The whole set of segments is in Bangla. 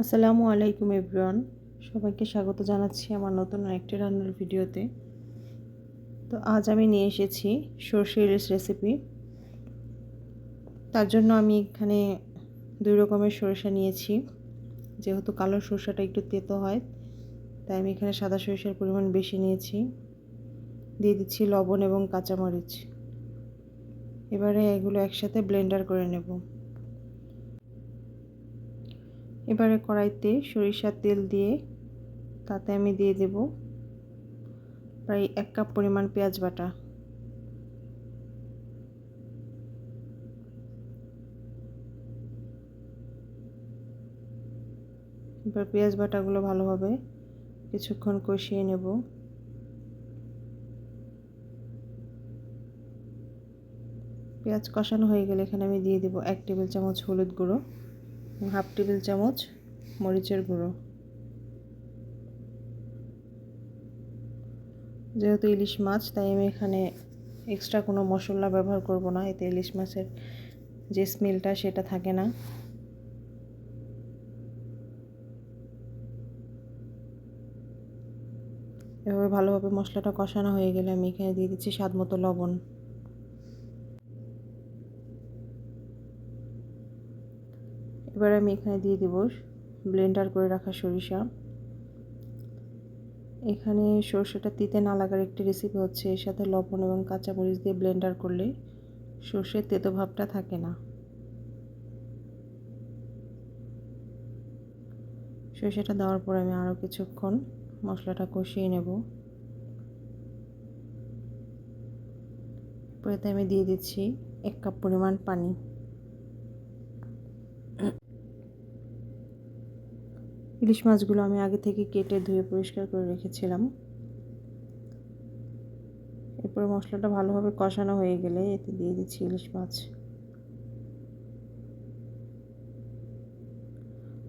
আসসালামু আলাইকুম এভরিওয়ান। সবাইকে স্বাগত জানাচ্ছি আমার নতুন আরেকটি রান্নার ভিডিওতে। তো আজ আমি নিয়ে এসেছি সর্ষে ইলিশ রেসিপি তার জন্য আমি এখানে দুই রকমের সরিষা নিয়েছি। যেহেতু কালো সরষাটা একটু তেতো হয়, তাই আমি এখানে সাদা সরিষার পরিমাণ বেশি নিয়েছি। দিয়ে দিচ্ছি লবণ এবং কাঁচামরিচ। এবারে এগুলো একসাথে ব্লেন্ডার করে নেব। এবারে কড়াইতে সরিষার তেল দিয়ে তাতে আমি দিয়ে দেব প্রায় এক কাপ পরিমাণ পেঁয়াজ বাটা। এবার পেঁয়াজ বাটাগুলো ভালোভাবে কিছুক্ষণ কষিয়ে নেব। পেঁয়াজ কষানো হয়ে গেলে এখানে আমি দিয়ে দেব এক টেবিল চামচ হলুদ গুঁড়ো। হাফ টেবিল চামচ মরিচের গুঁড়ো। যেহেতু ইলিশ মাছ, তাই আমি এখানে এক্সট্রা কোনো মশলা ব্যবহার করব না। এতে ইলিশ মাছের যে স্মেলটা, সেটা থাকে না। এভাবে ভালোভাবে মশলাটা কষানো হয়ে গেলে আমি এখানে দিয়ে দিচ্ছি স্বাদ মতো লবণ। এবার আমি এখানে দিয়ে দেব ব্লেন্ডার করে রাখা সরিষা। এখানে সর্ষেটা তিতে না লাগার একটি রেসিপি হচ্ছে, এর সাথে লবণ এবং কাঁচামরিচ দিয়ে ব্লেন্ডার করলে সর্ষের তেতো ভাবটা থাকে না। সর্ষেটা দেওয়ার পর আমি আরও কিছুক্ষণ মশলাটা কষিয়ে নেব। এরপরে আমি দিয়ে দিচ্ছি এক কাপ পরিমাণ পানি। ইলিশ মাছগুলো আমি আগে থেকে কেটে ধুয়ে পরিষ্কার করে রেখেছিলাম। এরপরে মশলাটা ভালোভাবে কষানো হয়ে গেলে এতে দিয়ে দিচ্ছি ইলিশ মাছ।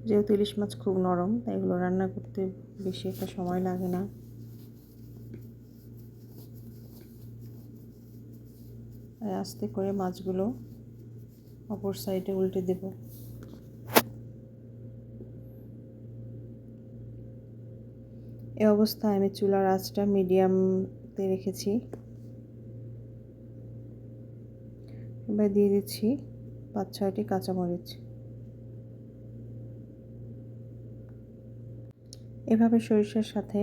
যেহেতু ইলিশ মাছ খুব নরম, তাই এগুলো রান্না করতে বেশি একটা সময় লাগে না। আস্তে করে মাছগুলো অপর সাইডে উল্টে দেবো। এ অবস্থায় আমি চুলার আঁচটা মিডিয়ামতে রেখেছি। এবার দিয়ে দিচ্ছি পাঁচ ছয়টি কাঁচামরিচ। এভাবে সরিষার সাথে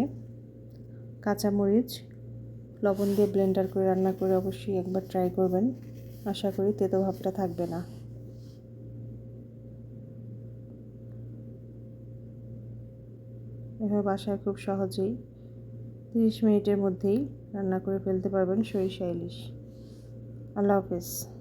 কাঁচামরিচ, লবণ দিয়ে ব্লেন্ডার করে রান্না করে অবশ্যই একবার ট্রাই করবেন। আশা করি তেতো ভাবটা থাকবে না। এভাবে বাসায় খুব সহজেই তিরিশ মিনিটের মধ্যেই রান্না করে ফেলতে পারবেন সরিষা ইলিশ। আল্লাহ হাফেজ।